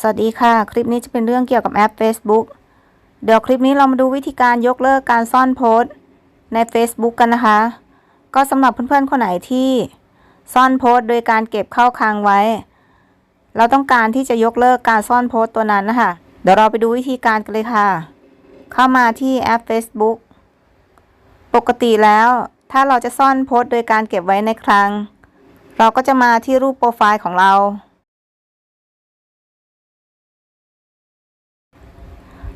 สวัสดีค่ะ คลิปนี้จะเป็นเรื่องเกี่ยวกับแอป Facebook เดี๋ยวคลิปนี้เรามาดูวิธีการยกเลิกการซ่อนโพสต์ใน Facebook กันนะคะ ก็สำหรับเพื่อนๆคนไหนที่ซ่อนโพสต์โดยการเก็บเข้าคลังไว้ เราต้องการที่จะยกเลิกการซ่อนโพสต์ตัวนั้นนะคะ เดี๋ยวเราไปดูวิธีการกันเลยค่ะ เข้ามาที่แอป Facebook ปกติแล้วถ้าเราจะซ่อนโพสต์โดยการเก็บไว้ในคลัง เราก็จะมาที่รูปโปรไฟล์ของเรา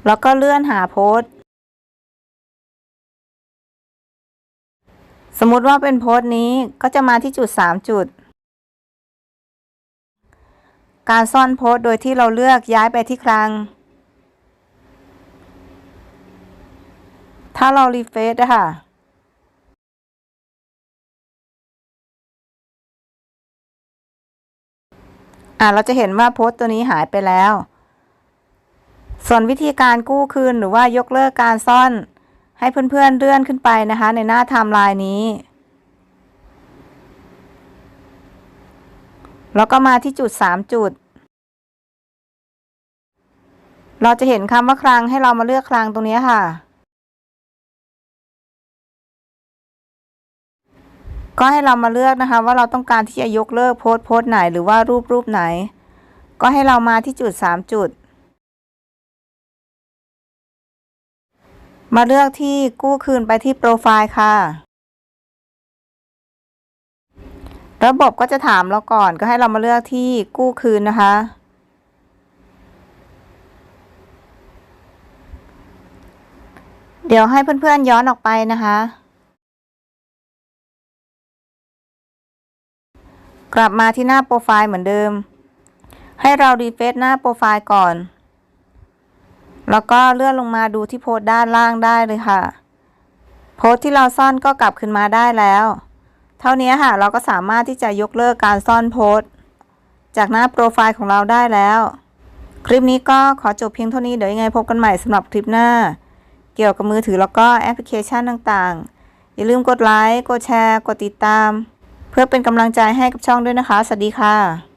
แล้วก็เลื่อนหาโพสต์สมมุติว่าเป็นโพสต์นี้ก็จะมาที่จุด 3 จุด การซ่อนโพสต์โดยที่เราเลือกย้ายไปที่คลัง ถ้าเรารีเฟซอะค่ะอ่าเราจะเห็นว่าโพสต์ตัวนี้หายไปแล้ว ส่วนวิธีการกู้คืนหรือว่ายกเลิกการซ่อน ให้เพื่อนๆเลื่อนขึ้นไปนะคะ ในหน้าไทม์ไลน์นี้ แล้วก็มาที่จุด 3 จุด เราจะเห็นคำว่าคลังให้เรามาเลือกคลังตรงนี้ค่ะ ก็ให้เรามาเลือกนะคะ ว่าเราต้องการที่จะยกเลิกโพสต์โพสต์ไหนหรือว่ารูปรูปไหน ก็ให้เรามาที่จุด 3 จุด มาเลือกที่กู้คืนไปที่โปรไฟล์ค่ะ ระบบก็จะถามเราก่อนก็ให้เรามาเลือกที่กู้คืนนะคะ เดี๋ยวให้เพื่อนๆย้อนออกไปนะคะ กลับมาที่หน้าโปรไฟล์เหมือนเดิม ให้เรารีเฟซหน้าโปรไฟล์ก่อน แล้วก็เลื่อนลงมาดูที่โพสต์ด้านล่างได้เลยค่ะ โพสต์ที่เราซ่อนก็กลับขึ้นมาได้แล้ว เท่านี้ค่ะ เราก็สามารถที่จะยกเลิกการซ่อนโพสต์จากหน้าโปรไฟล์ของเราได้แล้ว คลิปนี้ก็ขอจบเพียงเท่านี้ เดี๋ยวยังไงพบกันใหม่สำหรับคลิปหน้า เกี่ยวกับมือถือแล้วก็แอปพลิเคชันต่างๆ อย่าลืมกดไลค์ กดแชร์ กดติดตาม เพื่อเป็นกำลังใจให้กับช่องด้วยนะคะ สวัสดีค่ะ